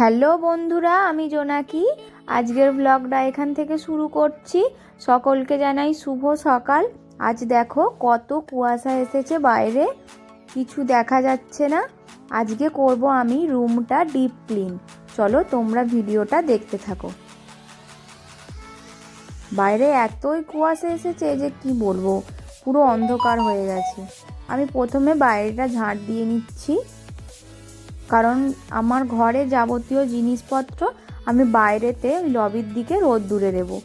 Hello বন্ধুরা, আমি জোনাকি। আজকের ব্লগটা এখান থেকে শুরু করছি। সকলকে জানাই শুভ সকাল। আজ দেখো কত কুয়াশা এসেছে বাইরে। কিছু দেখা যাচ্ছে না। আজকে করব আমি রুমটা ডিপ ক্লিন চলো তোমরা ভিডিওটা দেখতে থাকো। বাইরে এতই কুয়াশা এসেছে যে কি বলব? পুরো অন্ধকার হয়ে গেছে। আমি প্রথমে বাইরেটা ঝাঁট দিয়ে নিচ্ছি। কারণ আমার ঘরে যাবতীয় জিনিসপত্র আমি বাইরেতে ওই লবির দিকে রোদ দূরে দেবো।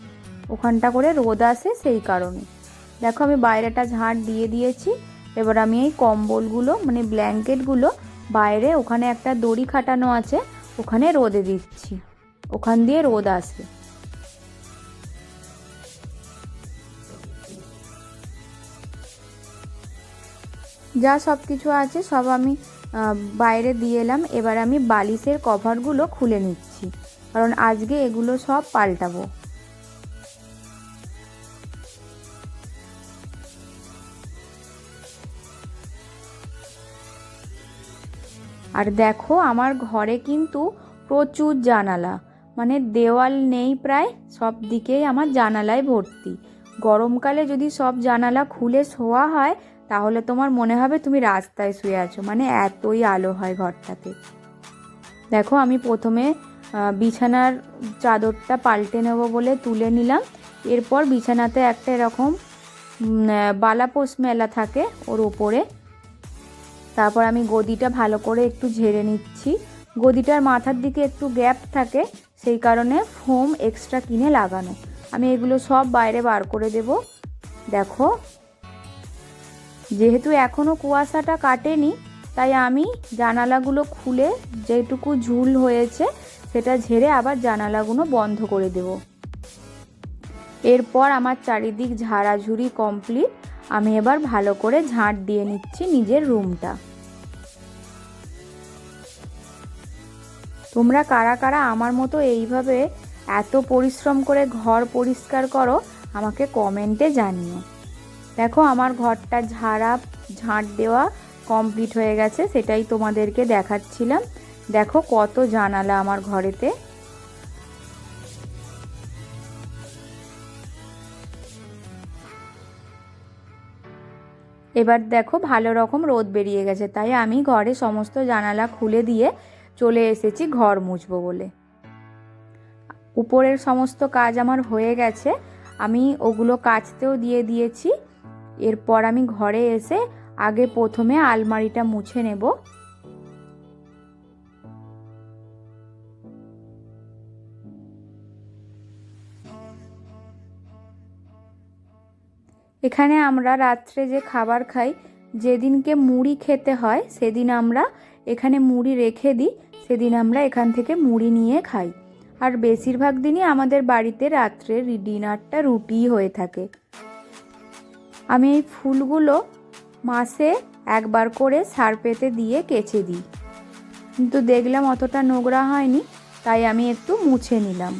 ওখানটা করে রোদ আসে সেই কারণে। দেখো আমি বাইরেটা ঝাঁট দিয়ে দিয়েছি। এবার আমি এই কম্বলগুলো মানে ব্ল্যাঙ্কেটগুলো বাইরে, ওখানে একটা দড়ি খাটানো আছে, ওখানে রোদে দিচ্ছি। ওখান দিয়ে রোদ আসবে। যা সব কিছু আছে, সব আমি বাইরে দিয়ে এলাম। এবার আমি বালিশের কভারগুলো খুলে নিচ্ছি। কারণ আজকে এগুলো সব পাল্টাবো। আর দেখো, আমার ঘরে কিন্তু প্রচুর জানালা। মানে দেওয়াল নেই প্রায়, সব দিকেই আমার জানালায় ভর্তি। গরমকালে যদি সব জানালা খুলে শোয়া হয় তাহলে তোমার মনে হবে তুমি রাস্তায় শুয়ে আছো মানে এতই আলো হয় ঘরটাতে। দেখো, আমি প্রথমে বিছানার চাদরটা পাল্টে নেব বলে তুলে নিলাম। এরপর বিছানাতে একটা এরকম বালাপোষ মেলা থাকে ওর ওপরে। তারপর আমি গদিটা ভালো করে একটু ঝেড়ে নিচ্ছি। গদিটার মাথার দিকে একটু গ্যাপ থাকে, সেই কারণে ফোম এক্সট্রা কিনে লাগানো। আমি এগুলো সব বাইরে বার করে দেব। দেখো যেহেতু এখনও কুয়াশাটা কাটেনি, তাই আমি জানালাগুলো খুলে যেটুকু ঝুল হয়েছে সেটা ঝেড়ে আবার জানালাগুলো বন্ধ করে দেব। এরপর আমার চারিদিক ঝাড়াঝুড়ি কমপ্লিট। আমি এবার ভালো করে ঝাঁট দিয়ে নিচ্ছি নিজের রুমটা। তোমরা কারা কারা আমার মতো এইভাবে এত পরিশ্রম করে ঘর পরিষ্কার করো, আমাকে কমেন্টে জানিও। দেখো, আমার ঘরটা ঝাড়া, ঝাঁট দেওয়া কমপ্লিট হয়ে গেছে, সেটাই তোমাদেরকে দেখাচ্ছিলাম। দেখো, কত জানালা আমার ঘরেতে। এবার দেখো, ভালো রকম রোদ বেরিয়ে গেছে, তাই আমি ঘরে সমস্ত জানালা খুলে দিয়ে চলে এসেছি ঘর মুছবো বলে। উপরের সমস্ত কাজ আমার হয়ে গেছে, আমি ওগুলো কাচতেও দিয়ে দিয়েছি। এরপর আমি ঘরে এসে আগে প্রথমে আলমারিটা মুছে নেব। এখানে আমরা রাত্রে যে খাবার খাই, যেদিনকে মুড়ি খেতে হয়, সেদিন আমরা এখানে মুড়ি রেখে দিই, সেদিন আমরা এখান থেকে মুড়ি নিয়ে খাই। আর বেশিরভাগ দিনই আমাদের বাড়িতে রাত্রে ডিনারটা রুটি হয়ে থাকে। আমি এই ফুলগুলো মাসে একবার করে সারপেতে দিয়ে কেচে দিই। কিন্তু দেখলাম অতটা নোংরা হয়নি, তাই আমি একটু মুছে নিলাম।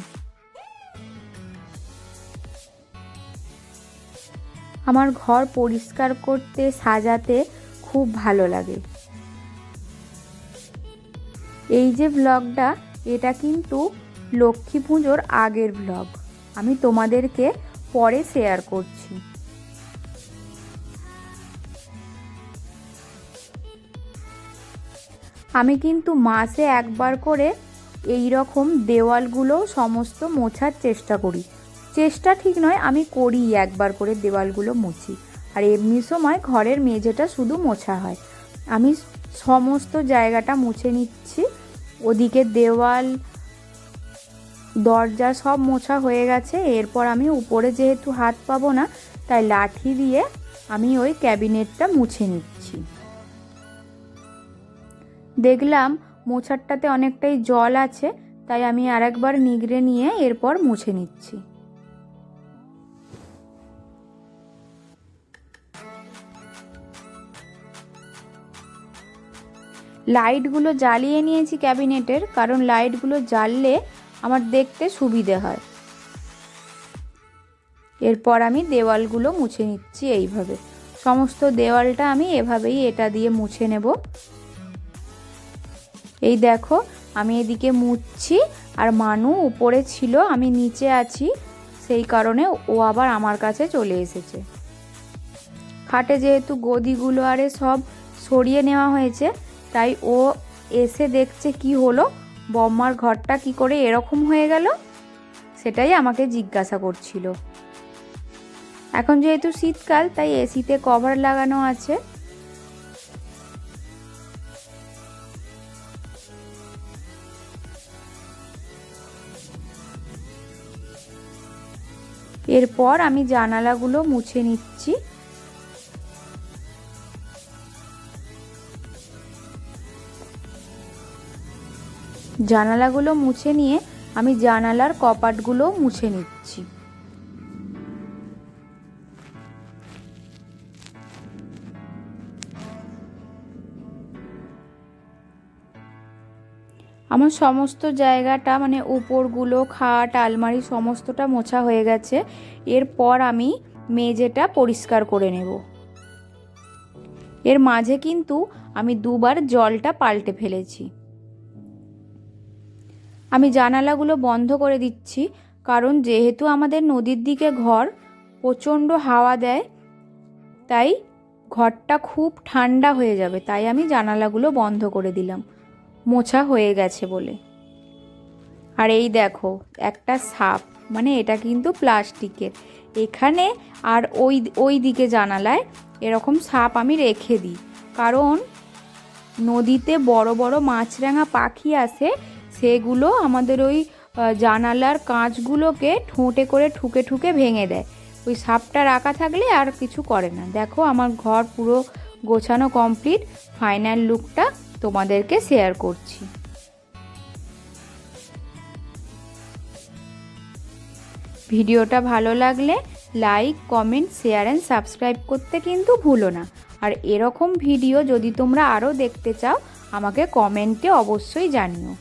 আমার ঘর পরিষ্কার করতে, সাজাতে খুব ভালো লাগে। এই যে ব্লগটা, এটা কিন্তু লক্ষ্মী পুজোর আগের ব্লগ। আমি তোমাদেরকে পরে শেয়ার করছি। আমি কিন্তু মাসে একবার করে এই রকম দেওয়ালগুলো সমস্ত মোছার চেষ্টা করি। চেষ্টা ঠিক নয়, আমি করি একবার করে দেওয়ালগুলো মুছি। আর এমনি সময় ঘরের মেঝেটা শুধু মোছা হয়। আমি সমস্ত জায়গাটা মুছে নিচ্ছি। ওদিকে দেওয়াল, দরজা সব মোছা হয়ে গেছে। এরপর আমি উপরে যেহেতু হাত পাবো না, তাই লাঠি দিয়ে আমি ওই ক্যাবিনেটটা মুছে নিচ্ছি। দেখলাম মোছারটাতে অনেকটাই জল আছে, তাই আমি আর একবার নিগড়ে নিয়ে এরপর মুছে নিচ্ছি। লাইটগুলো জ্বালিয়ে নিয়েছি ক্যাবিনেটের, কারণ লাইটগুলো জ্বাললে আমার দেখতে সুবিধে হয়। এরপর আমি দেওয়ালগুলো মুছে নিচ্ছি এইভাবে। সমস্ত দেওয়ালটা আমি এভাবেই এটা দিয়ে মুছে নেব। এই দেখো, আমি এদিকে মুছছি আর মানু উপরে ছিল, আমি নিচে আছি। সেই কারণে ও আবার আমার কাছে চলে এসেছে। খাটে যেহেতু গদিগুলো আরে সব সরিয়ে নেওয়া হয়েছে, তাই ও এসে দেখছে কি হলো, বম্মার ঘরটা কি করে এরকম হয়ে গেল? সেটাই আমাকে জিজ্ঞাসা করছিল। এখন যেহেতু শীতকাল, তাই এসিতে কভার লাগানো আছে। এরপর আমি জানালাগুলো মুছে নিচ্ছি। জানালাগুলো মুছে নিয়ে আমি জানালার কপাটগুলো মুছে নিচ্ছি। আমার সমস্ত জায়গাটা মানে উপরগুলো, খাট, আলমারি সমস্তটা মোছা হয়ে গেছে। এরপর আমি মেঝেটা পরিষ্কার করে নেব। এর মাঝে কিন্তু আমি দুবার জলটা পাল্টে ফেলেছি। আমি জানালাগুলো বন্ধ করে দিচ্ছি, কারণ যেহেতু আমাদের নদীর দিকে ঘর, প্রচণ্ড হাওয়া দেয়, তাই ঘরটা খুব ঠান্ডা হয়ে যাবে, তাই আমি জানালাগুলো বন্ধ করে দিলাম। মোছা হয়ে গেছে বলে। আর এই দেখো, একটা সাপ মানে এটা কিন্তু প্লাস্টিকের। এখানে আর ওই ওই দিকে জানালায় এরকম সাপ আমি রেখে দিই। কারণ নদীতে বড় বড় মাছরাঙা পাখি আসে, সেগুলো আমাদের ওই জানালার কাঁচগুলোকে ঠোঁটে করে ঠুকে ঠুকে ভেঙে দেয়। ওই সাপটা রাখা থাকলে আর কিছু করে না। দেখো, আমার ঘর পুরো গোছানো কমপ্লিট, ফাইনাল লুকটা তোমাদেরকে শেয়ার করছি। ভিডিওটা ভালো লাগলে like comment share and subscribe করতে কিন্তু ভুলো না। আর এরকম ভিডিও যদি তোমরা আরও দেখতে চাও, আমাকে কমেন্টে অবশ্যই জানিও।